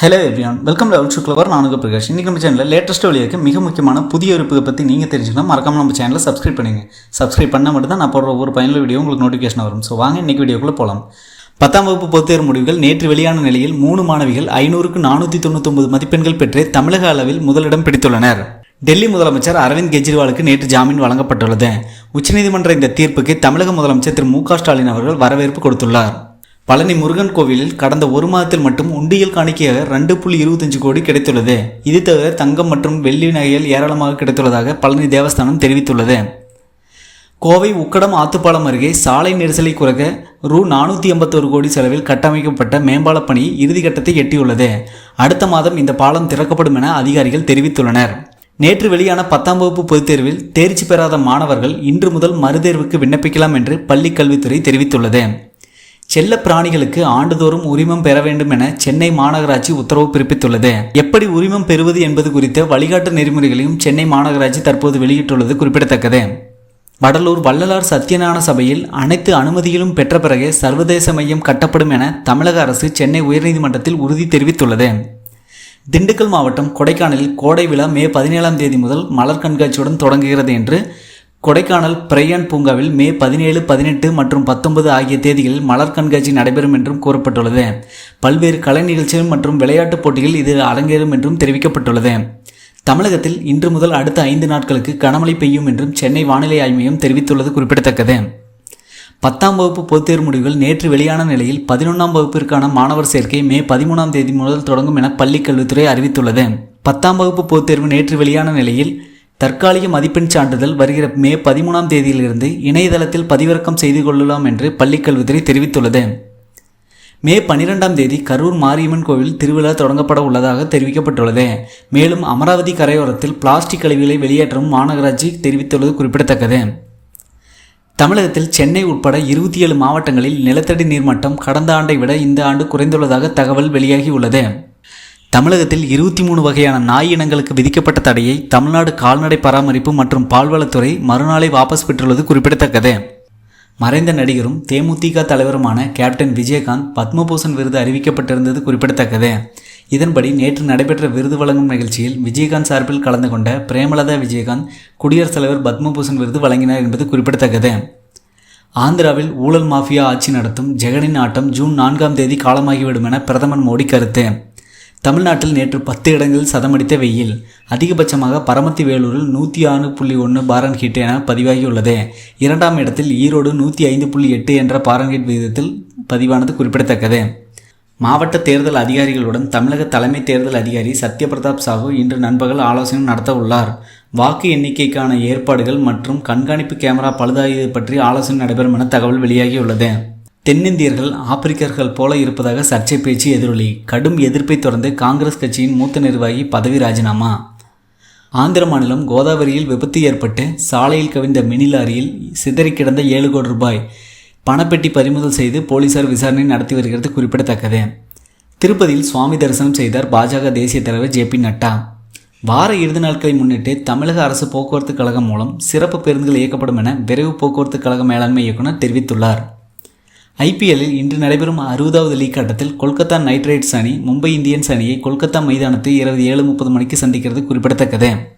Hello everyone welcome level out சுக்லவர் நானுக்கு பிரகாஷ். இன்றைக்கி நம்ம சேனலில் லேட்டஸ்ட் வழியாக மிக முக்கியமான புதிய உறுப்புகளை பற்றி நீங்கள் தெரிஞ்சுக்கணும். மறக்காம நம்ம சேனலை சப்ஸ்கிரைப் பண்ணுங்க. சப்ஸ்கிரைப் பண்ணால் மட்டும் தான் நான் போடுற ஒவ்வொரு பயனுள்ள வீடியோ உங்களுக்கு நோட்டிஃபிகேஷன் வரும். ஸோ வாங்க இன்றைக்கி வீடியோக்குள்ளே போகலாம் பத்தாம் வகுப்பு பொதுத் தேர்வு முடிவுகள் நேற்று வெளியான நிலையில் மூணு மாணவிகள் ஐநூறுக்கு நானூற்றி தொண்ணூத்தொம்பது மதிப்பெண்கள் பெற்று தமிழக அளவில் முதலிடம் பிடித்துள்ளனர். டெல்லி முதலமைச்சர் அரவிந்த் கெஜ்ரிவாலுக்கு நேற்று ஜாமீன் வழங்கப்பட்டுள்ளது. உச்சநீதிமன்ற இந்த தீர்ப்புக்கு தமிழக முதலமைச்சர் திரு மு ஸ்டாலின் அவர்கள் வரவேற்பு கொடுத்துள்ளார். பழனி முருகன் கோவிலில் கடந்த ஒரு மாதத்தில் மட்டும் உண்டியல் காணிக்கையாக ரெண்டு புள்ளி இருபத்தஞ்சு கோடி கிடைத்துள்ளது. இது தவிர தங்கம் மற்றும் வெள்ளி நகைகள் ஏராளமாக கிடைத்துள்ளதாக பழனி தேவஸ்தானம் தெரிவித்துள்ளது. கோவை உக்கடம் ஆத்துப்பாலம் அருகே சாலை நெரிசலை குறைக்க ரூ நானூற்றி எண்பத்தோரு கோடி செலவில் கட்டமைக்கப்பட்ட மேம்பால பணி இறுதிக்கட்டத்தை எட்டியுள்ளது. அடுத்த மாதம் இந்த பாலம் திறக்கப்படும் என அதிகாரிகள் தெரிவித்துள்ளனர். நேற்று வெளியான பத்தாம் வகுப்பு பொதுத் தேர்வில் தேர்ச்சி பெறாத மாணவர்கள் இன்று முதல் மறுதேர்வுக்கு விண்ணப்பிக்கலாம் என்று பள்ளிக் கல்வித்துறை தெரிவித்துள்ளது. செல்ல பிராணிகளுக்கு ஆண்டுதோறும் உரிமம் பெற வேண்டும் என சென்னை மாநகராட்சி உத்தரவு பிறப்பித்துள்ளது. எப்படி உரிமம் பெறுவது என்பது குறித்த வழிகாட்டு நெறிமுறைகளையும் சென்னை மாநகராட்சி தற்போது வெளியிட்டுள்ளது குறிப்பிடத்தக்கது. வடலூர் வள்ளலார் சத்யநாராயண சபையில் அனைத்து அனுமதிகளும் பெற்ற பிறகே சர்வதேச மையம் கட்டப்படும் என தமிழக அரசு சென்னை உயர்நீதிமன்றத்தில் உறுதி தெரிவித்துள்ளது. திண்டுக்கல் மாவட்டம் கொடைக்கானலில் கோடை விழா மே பதினேழாம் தேதி முதல் மலர் கண்காட்சியுடன் தொடங்குகிறது என்று கொடைக்கானல் பிரையான் பூங்காவில் மே பதினேழு பதினெட்டு மற்றும் பத்தொன்பது ஆகிய தேதிகளில் மலர் கண்காட்சி நடைபெறும் என்றும் கூறப்பட்டுள்ளது. பல்வேறு கலை நிகழ்ச்சிகள் மற்றும் விளையாட்டுப் போட்டிகள் இது அரங்கேறும் என்றும் தெரிவிக்கப்பட்டுள்ளது. தமிழகத்தில் இன்று முதல் அடுத்த ஐந்து நாட்களுக்கு கனமழை பெய்யும் என்றும் சென்னை வானிலை ஆய்வு மையம் தெரிவித்துள்ளது குறிப்பிடத்தக்கது. பத்தாம் வகுப்பு பொதுத் தேர்வு முடிவுகள் நேற்று வெளியான நிலையில் பதினொன்றாம் வகுப்பிற்கான மாணவர் சேர்க்கை மே பதிமூணாம் தேதி முதல் தொடங்கும் என பள்ளிக் கல்வித்துறை அறிவித்துள்ளது. பத்தாம் வகுப்பு பொதுத் தேர்வு நேற்று வெளியான நிலையில் தற்காலிக மதிப்பெண் சான்றிதழ் வருகிற மே பதிமூணாம் தேதியிலிருந்து இணையதளத்தில் பதிவிறக்கம் செய்து கொள்ளலாம் என்று பள்ளிக்கல்வித்துறை தெரிவித்துள்ளது. மே பன்னிரெண்டாம் தேதி கரூர் மாரியம்மன் கோவில் திருவிழா தொடங்கப்பட உள்ளதாக தெரிவிக்கப்பட்டுள்ளது. மேலும் அமராவதி கரையோரத்தில் பிளாஸ்டிக் கழிவுகளை வெளியேற்றும் மாநகராட்சி தெரிவித்துள்ளது குறிப்பிடத்தக்கது. தமிழகத்தில் சென்னை உட்பட இருபத்தி ஏழு மாவட்டங்களில் நிலத்தடி நீர்மட்டம் கடந்த ஆண்டை விட இந்த ஆண்டு குறைந்துள்ளதாக தகவல் வெளியாகியுள்ளது தமிழகத்தில் இருபத்தி மூணு வகையான நாய் இனங்களுக்கு விதிக்கப்பட்ட தடையை தமிழ்நாடு கால்நடை பராமரிப்பு மற்றும் பால்வளத்துறை மறுநாளை வாபஸ் பெற்றுள்ளது குறிப்பிடத்தக்கது. மறைந்த நடிகரும் தேமுதிக தலைவருமான கேப்டன் விஜயகாந்த் பத்மபூஷன் விருது அறிவிக்கப்பட்டிருந்தது குறிப்பிடத்தக்கது. இதன்படி நேற்று நடைபெற்ற விருது வழங்கும் நிகழ்ச்சியில் விஜயகாந்த் சார்பில் கலந்து கொண்ட பிரேமலதா விஜயகாந்த் குடியரசுத் தலைவர் பத்மபூஷன் விருது வழங்கினார் என்பது குறிப்பிடத்தக்கது. ஆந்திராவில் ஊழல் மாஃபியா ஆட்சி நடத்தும் ஜெகனின் ஆட்டம் ஜூன் நான்காம் தேதி காலமாகிவிடும் என பிரதமர் மோடி கருத்து. தமிழ்நாட்டில் நேற்று பத்து இடங்களில் சதமடித்த வெயில். அதிகபட்சமாக பரமத்தி வேலூரில் நூற்றி ஆறு புள்ளி ஒன்று பாரன்ஹீட் என பதிவாகியுள்ளது. இரண்டாம் இடத்தில் ஈரோடு நூற்றி ஐந்து புள்ளி எட்டு என்ற பாரன்ஹீட் விகிதத்தில் பதிவானது குறிப்பிடத்தக்கது. மாவட்ட தேர்தல் அதிகாரிகளுடன் தமிழக தலைமை தேர்தல் அதிகாரி சத்யபிரதாப் சாஹூ இன்று நண்பகல் ஆலோசனை நடத்த உள்ளார். வாக்கு எண்ணிக்கைக்கான ஏற்பாடுகள் மற்றும் கண்காணிப்பு கேமரா பழுதாகியது பற்றி ஆலோசனை நடைபெறும் என தகவல் வெளியாகியுள்ளது. தென்னிந்தியர்கள் ஆப்பிரிக்கர்கள் போல இருப்பதாக சர்ச்சை பேச்சு எதிரொலி. கடும் எதிர்ப்பை தொடர்ந்து காங்கிரஸ் கட்சியின் மூத்த நிர்வாகி பதவி ராஜினாமா. ஆந்திர மாநிலம் கோதாவரியில் விபத்து ஏற்பட்டு சாலையில் கவிழ்ந்த மினி லாரியில் சிதறி கிடந்த ஏழு கோடி ரூபாய் பணப்பெட்டி பறிமுதல் செய்து போலீசார் விசாரணை நடத்தி வருகிறது குறிப்பிடத்தக்கது. திருப்பதியில் சுவாமி தரிசனம் செய்தார் பாஜக தேசிய தலைவர் ஜே பி நட்டா. வார இறுதி நாட்களை முன்னிட்டு தமிழக அரசு போக்குவரத்து கழகம் மூலம் சிறப்பு பேருந்துகள் இயக்கப்படும் என விரைவு போக்குவரத்து கழக மேலாண்மை இயக்குநர் தெரிவித்துள்ளார். ஐபிஎல்லில் இன்று நடைபெறும் அறுபதாவது லீக் ஆட்டத்தில் கொல்கத்தா நைட் ரைட்ஸ் அணி மும்பை இந்தியன்ஸ் அணியை கொல்கத்தா மைதானத்தில் இரவு ஏழு முப்பது மணிக்கு சந்திக்கிறது குறிப்பிடத்தக்கது.